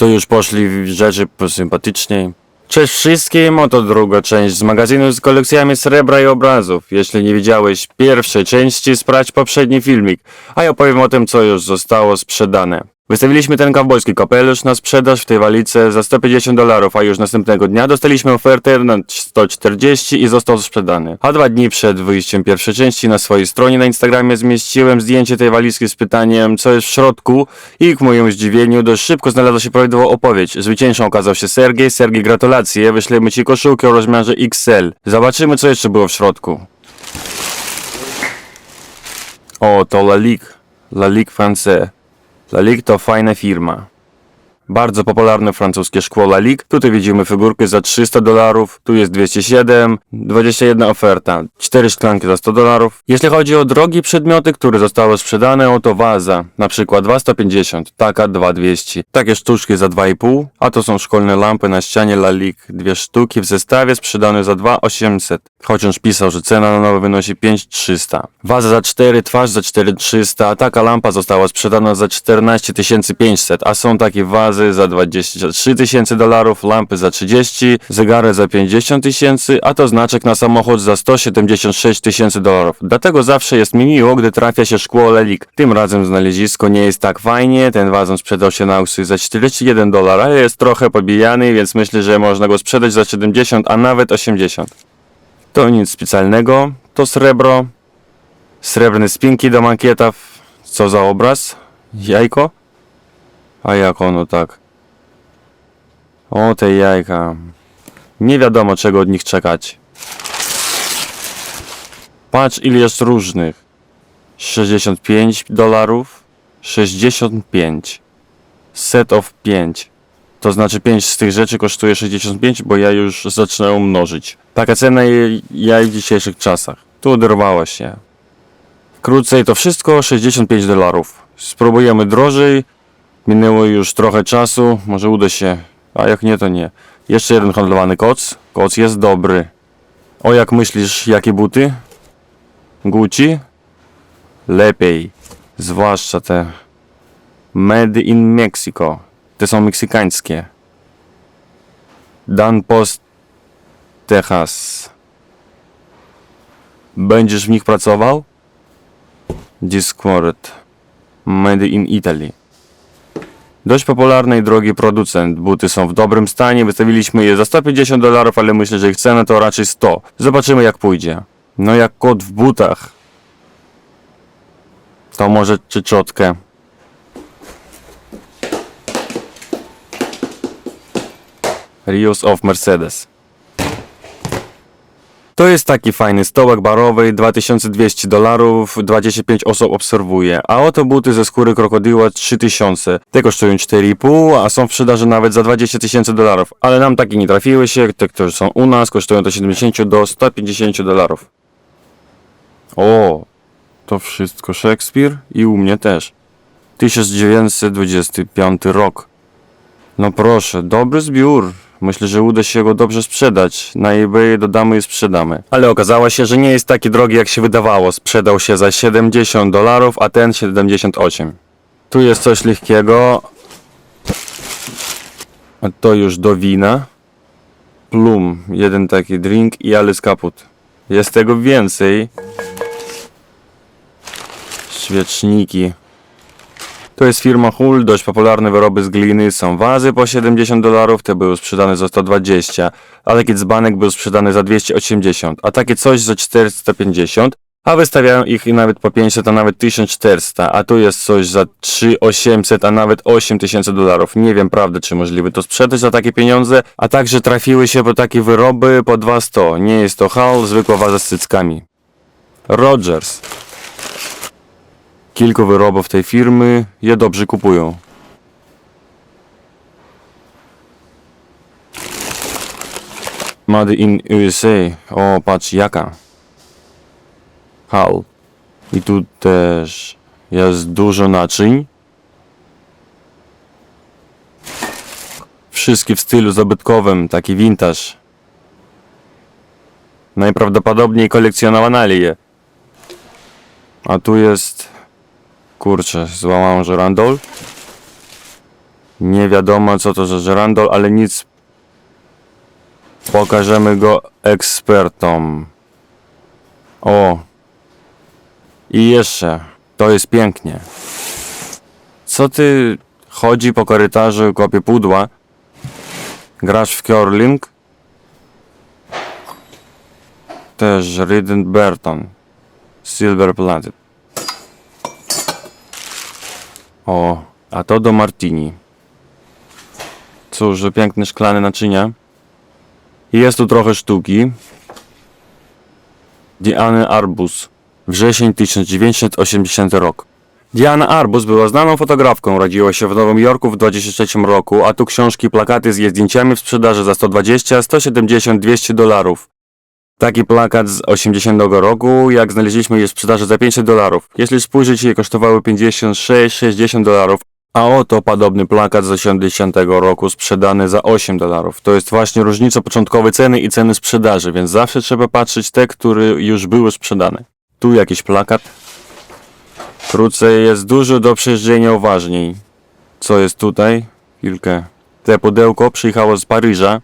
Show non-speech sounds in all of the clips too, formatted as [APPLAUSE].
To już poszli rzeczy posympatyczniej. Cześć wszystkim, oto druga część z magazynu z kolekcjami srebra i obrazów. Jeśli nie widziałeś pierwszej części, sprawdź poprzedni filmik, a ja opowiem o tym, co już zostało sprzedane. Wystawiliśmy ten kowbojski kapelusz na sprzedaż w tej walice za 150 dolarów, a już następnego dnia dostaliśmy ofertę na 140 i został sprzedany. A dwa dni przed wyjściem pierwszej części na swojej stronie na Instagramie zmieściłem zdjęcie tej walizki z pytaniem, co jest w środku i ku mojemu zdziwieniu dość szybko znalazła się prawidłowa odpowiedź. Zwycięzcą okazał się Sergiej. Sergiej, gratulacje, wyślemy Ci koszulkę o rozmiarze XL. Zobaczymy, co jeszcze było w środku. O, to Lalik. Lalik France. Lalik to fajna firma. Bardzo popularne francuskie szkło Lalik. Tutaj widzimy figurkę za 300 dolarów, tu jest 207, 21 oferta, 4 szklanki za 100 dolarów. Jeśli chodzi o drogie przedmioty, które zostały sprzedane, oto waza, na przykład 250, taka 2200. Takie sztuczki za 2,5, a to są szkolne lampy na ścianie Lalik, dwie sztuki w zestawie sprzedane za 2800. Chociaż pisał, że cena na nowe wynosi 5300. Waza za 4, twarz za 4300, a taka lampa została sprzedana za 14500, a są takie wazy za 23 tysięcy dolarów, lampy za 30, zegary za 50 tysięcy, a to znaczek na samochód za 176 tysięcy dolarów. Dlatego zawsze jest mi miło, gdy trafia się szkło Lelik. Tym razem znalezisko nie jest tak fajnie, ten wazon sprzedał się na aukcji za 41 dolarów, ale jest trochę pobijany, więc myślę, że można go sprzedać za 70, a nawet 80. To nic specjalnego, to srebro, srebrne spinki do mankietów, co za obraz? Jajko? A jak ono tak? O te jajka. Nie wiadomo czego od nich czekać. Patrz ile jest różnych. 65 dolarów. 65. Set of 5. To znaczy 5 z tych rzeczy kosztuje 65, bo ja już zaczynam mnożyć. Taka cena jaj w dzisiejszych czasach. Tu oderwała się. Krócej to wszystko 65 dolarów. Spróbujemy drożej. Minęło już trochę czasu, może uda się, a jak nie to nie. Jeszcze jeden handlowany koc. Koc jest dobry. O jak myślisz, jakie buty? Gucci? Lepiej. Zwłaszcza te Made in Mexico. Te są meksykańskie. Dan Post Texas. Będziesz w nich pracował? Discord. Made in Italy. Dość popularny i drogi producent. Buty są w dobrym stanie. Wystawiliśmy je za 150 dolarów, ale myślę, że ich cena to raczej 100. Zobaczymy jak pójdzie. No jak kot w butach. To może czy czotkę. Rios of Mercedes. To jest taki fajny stołek barowy, 2200 dolarów, 25 osób obserwuje. A oto buty ze skóry krokodyła 3000. Te kosztują 4,5, a są w sprzedaży nawet za 20 tysięcy dolarów. Ale nam takie nie trafiły się, te, które są u nas, kosztują do 70 do 150 dolarów. O, to wszystko Szekspir i u mnie też. 1925 rok. No proszę, dobry zbiór. Myślę, że uda się go dobrze sprzedać. Na eBay dodamy i sprzedamy. Ale okazało się, że nie jest taki drogi jak się wydawało. Sprzedał się za 70 dolarów, a ten 78. Tu jest coś lekkiego. A to już do wina. Plum, jeden taki drink i alles kaput. Jest tego więcej. Świeczniki. To jest firma Hull, dość popularne wyroby z gliny. Są wazy po 70 dolarów, te były sprzedane za 120, a taki dzbanek był sprzedany za 280, a takie coś za 450, a wystawiają ich i nawet po 500, a nawet 1400, a tu jest coś za 3800, a nawet 8000 dolarów. Nie wiem prawdę, czy możliwe to sprzedać za takie pieniądze, a także trafiły się po takie wyroby po 200. Nie jest to Hull, zwykła waza z cyckami. Rogers. Kilku wyrobów tej firmy je dobrze kupują. Made in USA. O, patrz jaka. Hal. I tu też jest dużo naczyń. Wszystkie w stylu zabytkowym, taki vintage. Najprawdopodobniej kolekcjonowali je. A tu jest Kurczę, złamałem żerandol. Nie wiadomo co to za żerandol, ale nic. Pokażemy go ekspertom. O. I jeszcze. To jest pięknie. Co ty chodzi po korytarzu, kopie pudła? Grasz w curling? Też Ridden Burton. Silver Planet. O, a to do Martini. Cóż, piękne szklane naczynia. Jest tu trochę sztuki. Diany Arbus. Wrzesień 1980 rok. Diana Arbus była znaną fotografką, rodziła się w Nowym Jorku w 2003 roku, a tu książki, plakaty z jej zdjęciami w sprzedaży za 120, 170, 200 dolarów. Taki plakat z 80 roku, jak znaleźliśmy je w sprzedaży za 500 dolarów. Jeśli spojrzeć, je kosztowały 56-60 dolarów, a oto podobny plakat z 80 roku sprzedany za 8 dolarów. To jest właśnie różnica początkowej ceny i ceny sprzedaży, więc zawsze trzeba patrzeć te, które już były sprzedane. Tu jakiś plakat. Krócej jest dużo do przejrzenia uważniej. Co jest tutaj? Chwilkę. Te pudełko przyjechało z Paryża.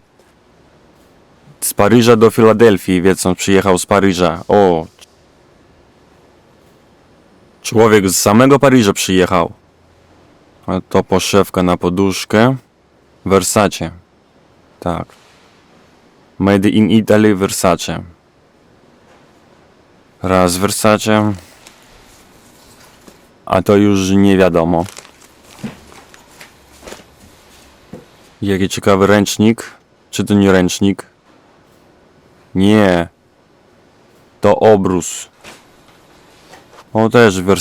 Z Paryża do Filadelfii, więc on przyjechał z Paryża. O. Człowiek z samego Paryża przyjechał. A to poszewka na poduszkę. Versace. Tak. Made in Italy Versace. Raz Versace. A to już nie wiadomo. Jaki ciekawy ręcznik. Czy to nie ręcznik? Nie. To obrus. O, też w.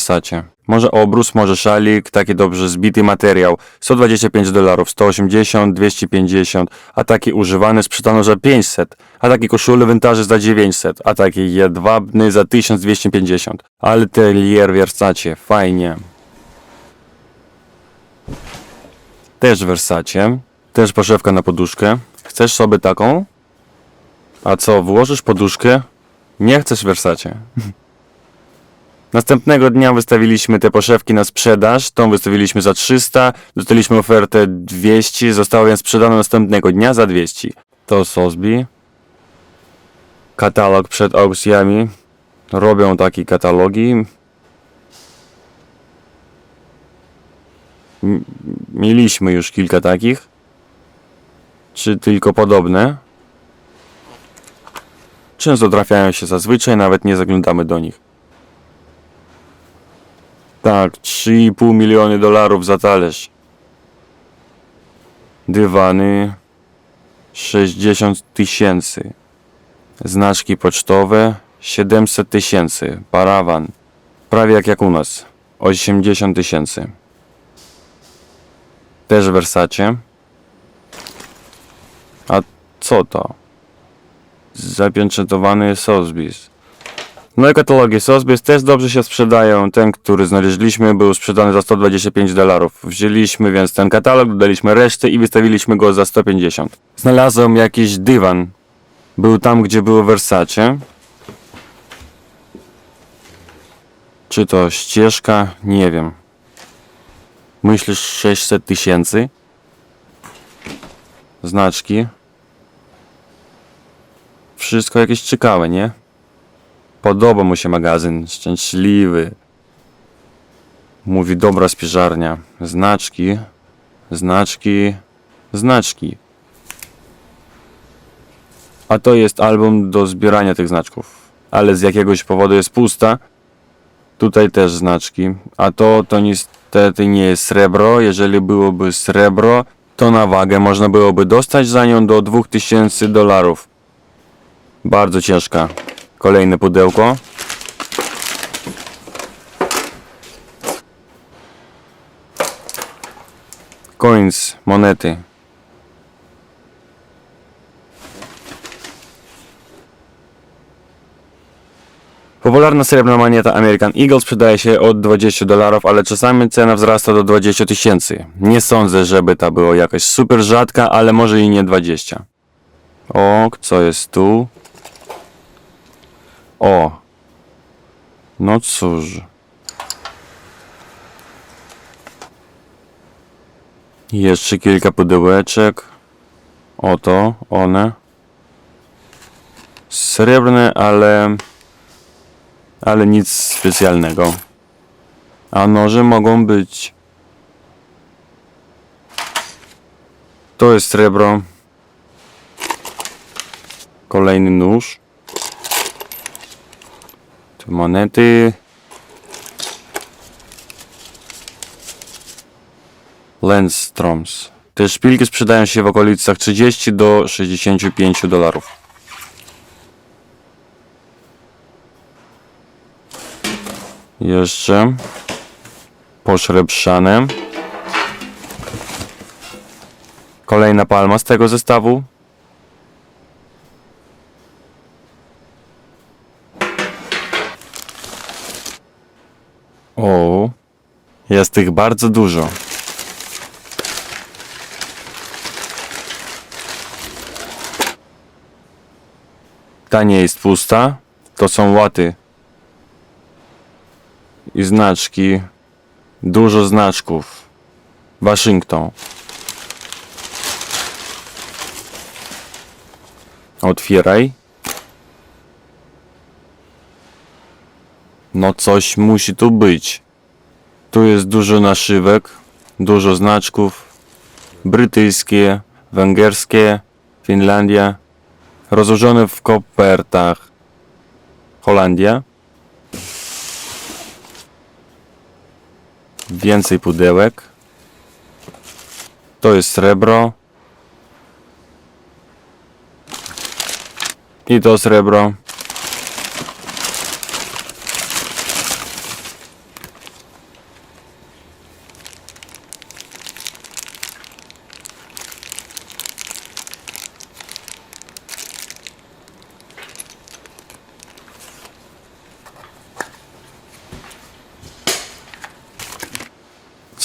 Może obrus, może szalik, taki dobrze zbity materiał. 125 dolarów, 180, 250, a taki używany sprzedano za 500, a taki koszule wyntaży za 900, a taki jedwabny za 1250. Ale telier Versace, fajnie. Też Versace, też poszewka na poduszkę. Chcesz sobie taką? A co, włożysz poduszkę? Nie chcesz Versace. [LAUGHS] Następnego dnia wystawiliśmy te poszewki na sprzedaż. Tą wystawiliśmy za 300, dostaliśmy ofertę 200, zostało więc sprzedane następnego dnia za 200. To Sosby. Katalog przed aukcjami. Robią takie katalogi. Mieliśmy już kilka takich. Czy tylko podobne? Często trafiają się zazwyczaj, nawet nie zaglądamy do nich. Tak, 3,5 miliony dolarów za talerz. Dywany 60 tysięcy. Znaczki pocztowe 700 tysięcy. Parawan prawie jak jak u nas 80 tysięcy. Też Versace. A co to? Zapieczętowany Sotheby's. No i katalogi Sotheby's też dobrze się sprzedają. Ten, który znaleźliśmy, był sprzedany za 125 dolarów. Wzięliśmy więc ten katalog, dodaliśmy resztę i wystawiliśmy go za 150. Znalazłem jakiś dywan. Był tam, gdzie było Versace. Czy to ścieżka? Nie wiem. Myślisz 600 tysięcy? Znaczki. Wszystko jakieś ciekawe, nie? Podoba mu się magazyn, szczęśliwy. Mówi dobra spiżarnia. Znaczki, znaczki, znaczki. A to jest album do zbierania tych znaczków. Ale z jakiegoś powodu jest pusta. Tutaj też znaczki. A to to niestety nie jest srebro. Jeżeli byłoby srebro, to na wagę można byłoby dostać za nią do 2000 dolarów. Bardzo ciężka. Kolejne pudełko. Coins, monety. Popularna srebrna moneta American Eagle sprzedaje się od 20 dolarów, ale czasami cena wzrasta do 20 tysięcy. Nie sądzę, żeby ta była jakaś super rzadka, ale może i nie 20. O, co jest tu? O. No cóż. Jeszcze kilka pudełeczek. Oto one. Srebrne, ale... Ale nic specjalnego. A noże mogą być. To jest srebro. Kolejny nóż. Tu monety. Landstroms. Te szpilki sprzedają się w okolicach 30 do 65 dolarów. Jeszcze poszrebszane. Kolejna palma z tego zestawu. O, jest tych bardzo dużo. Ta nie jest pusta. To są łaty. I znaczki. Dużo znaczków. Waszyngton. Otwieraj. No coś musi tu być. Tu jest dużo naszywek, dużo znaczków. Brytyjskie, węgierskie, Finlandia. Rozłożone w kopertach. Holandia. Więcej pudełek. To jest srebro. I to srebro.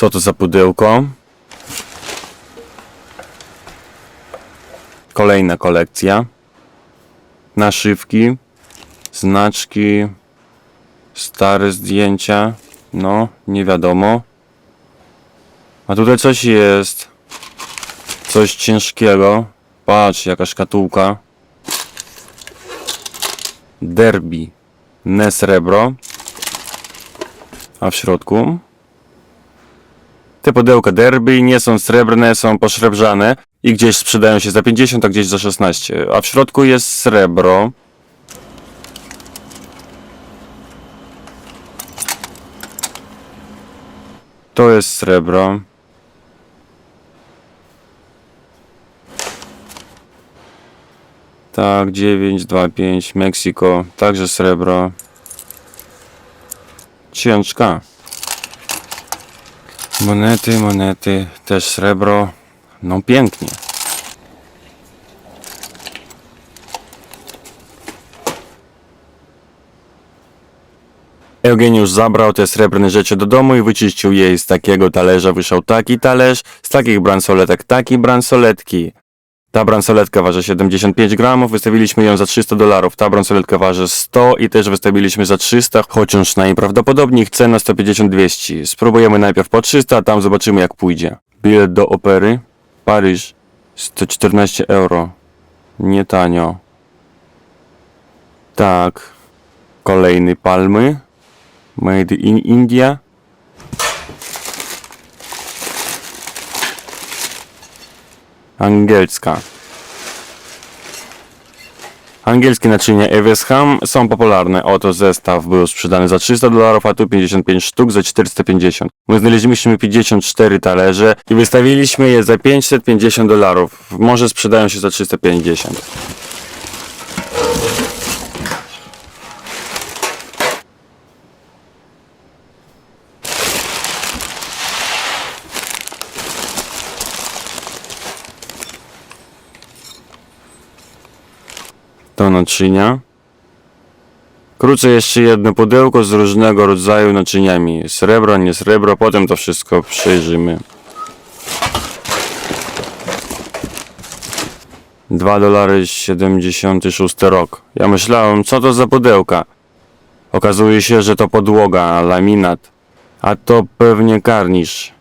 Co to za pudełko? Kolejna kolekcja. Naszywki, znaczki, stare zdjęcia. No, nie wiadomo. A tutaj coś jest. Coś ciężkiego. Patrz, jaka szkatułka. Derby. Ne srebro. A w środku? Te pudełka derby nie są srebrne, są poszrebrzane i gdzieś sprzedają się za 50, a gdzieś za 16. A w środku jest srebro. To jest srebro. Tak, 9, 2, 5, Meksyko, także srebro. Ciężka. Monety, monety, też srebro. No pięknie. Eugeniusz zabrał te srebrne rzeczy do domu i wyczyścił je z takiego talerza. Wyszał taki talerz, z takich bransoletek taki bransoletki. Ta bransoletka waży 75 gramów, wystawiliśmy ją za 300 dolarów. Ta bransoletka waży 100 i też wystawiliśmy za 300, chociaż najprawdopodobniej chce na 150-200. Spróbujemy najpierw po 300, a tam zobaczymy jak pójdzie. Bilet do opery? Paryż. 114 euro. Nie tanio. Tak. Kolejny palmy. Made in India. Angielska. Angielskie naczynia Evesham są popularne. Oto zestaw był sprzedany za 300 dolarów, a tu 55 sztuk za 450. My znaleźliśmy 54 talerze i wystawiliśmy je za 550 dolarów. Może sprzedają się za 350. To naczynia. Krócej jeszcze jedno pudełko z różnego rodzaju naczyniami. Srebro, nie srebro, potem to wszystko przejrzymy. 2 dolary 76 rok. Ja myślałem, co to za pudełka. Okazuje się, że to podłoga, laminat. A to pewnie karnisz.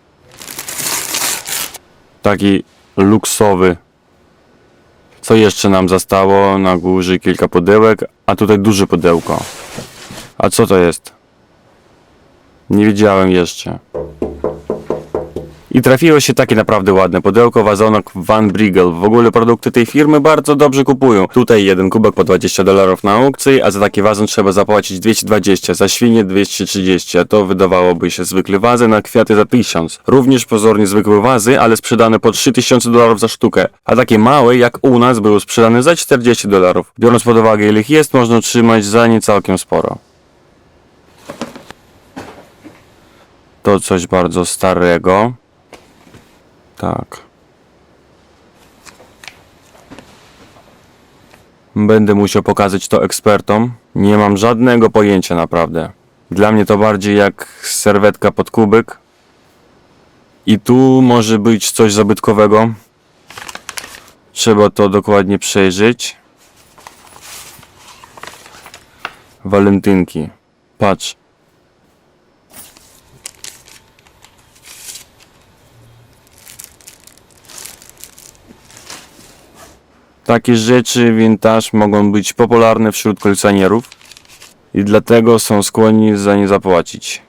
Taki luksowy. Co jeszcze nam zostało? Na górze kilka pudełek, a tutaj duże pudełko. A co to jest? Nie wiedziałem jeszcze. I trafiło się takie naprawdę ładne pudełko, wazonek Van Briegel. W ogóle produkty tej firmy bardzo dobrze kupują. Tutaj jeden kubek po 20 dolarów na aukcji, a za taki wazon trzeba zapłacić 220, za świnie 230, a to wydawałoby się zwykle wazy na kwiaty za 1000. Również pozornie zwykłe wazy, ale sprzedane po 3000 dolarów za sztukę. A takie małe jak u nas były sprzedane za 40 dolarów. Biorąc pod uwagę ile ich jest, można trzymać za nie całkiem sporo. To coś bardzo starego. Tak. Będę musiał pokazać to ekspertom. Nie mam żadnego pojęcia naprawdę. Dla mnie to bardziej jak serwetka pod kubek. I tu może być coś zabytkowego. Trzeba to dokładnie przejrzeć. Walentynki. Patrz. Takie rzeczy vintage mogą być popularne wśród kolekcjonerów i dlatego są skłonni za nie zapłacić.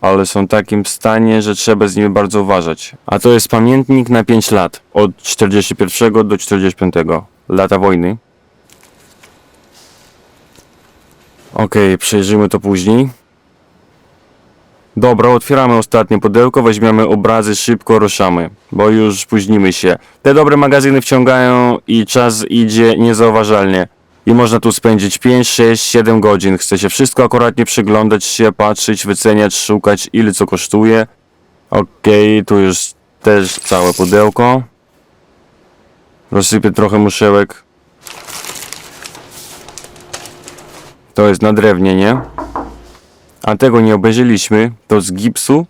Ale są w takim stanie, że trzeba z nimi bardzo uważać. A to jest pamiętnik na 5 lat, od 41 do 45, lata wojny. Okej, przejrzymy to później. Dobra, otwieramy ostatnie pudełko, weźmiemy obrazy, szybko ruszamy, bo już spóźnimy się. Te dobre magazyny wciągają i czas idzie niezauważalnie. I można tu spędzić 5, 6, 7 godzin. Chce się wszystko akuratnie przyglądać się, patrzeć, wyceniać, szukać, ile co kosztuje. Okej, tu już też całe pudełko. Rozsypię trochę muszełek. To jest na drewnie, nie? A tego nie obejrzeliśmy. To z gipsu.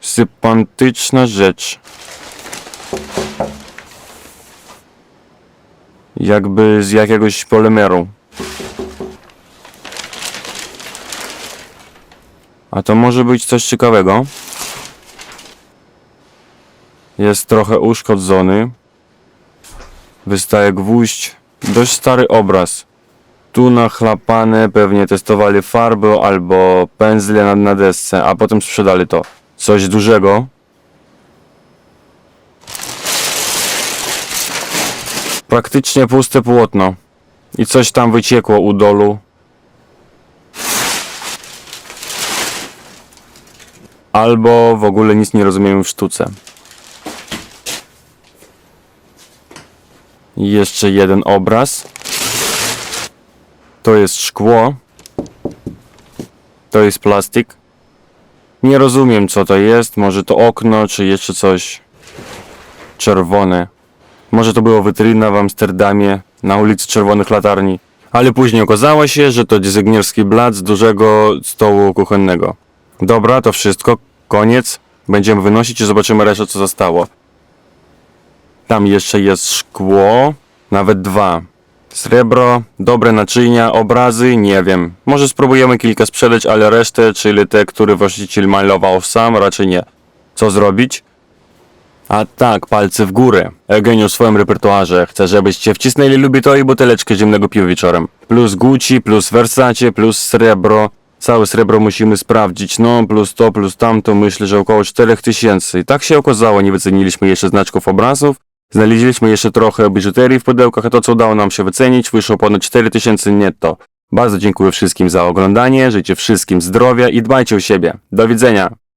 Sympatyczna rzecz. Jakby z jakiegoś polymeru. A to może być coś ciekawego. Jest trochę uszkodzony. Wystaje gwóźdź. Dość stary obraz. Tu nachlapane pewnie testowali farby albo pędzle na, na desce, a potem sprzedali to. Coś dużego. Praktycznie puste płótno. I coś tam wyciekło u dolu. Albo w ogóle nic nie rozumiemy w sztuce. Jeszcze jeden obraz. To jest szkło. To jest plastik. Nie rozumiem co to jest. Może to okno, czy jeszcze coś czerwone. Może to było wytryna w Amsterdamie na ulicy Czerwonych Latarni. Ale później okazało się, że to dezygnierski blat z dużego stołu kuchennego. Dobra, to wszystko. Koniec. Będziemy wynosić i zobaczymy resztę co zostało. Tam jeszcze jest szkło. Nawet dwa. Srebro, dobre naczynia, obrazy, nie wiem. Może spróbujemy kilka sprzedać, ale resztę, czyli te, które właściciel malował sam, raczej nie. Co zrobić? A tak, palce w górę. Eugeniu w swoim repertuarze chce, żebyście wcisnęli lubi to i buteleczkę zimnego piwa wieczorem. Plus Gucci, plus Versace, plus srebro. Całe srebro musimy sprawdzić, no plus to, plus tamto, myślę, że około 4000. I tak się okazało, nie wyceniliśmy jeszcze znaczków obrazów. Znaleźliśmy jeszcze trochę biżuterii w pudełkach, a to co udało nam się wycenić wyszło ponad 4000 netto. Bardzo dziękuję wszystkim za oglądanie, życzę wszystkim zdrowia i dbajcie o siebie. Do widzenia!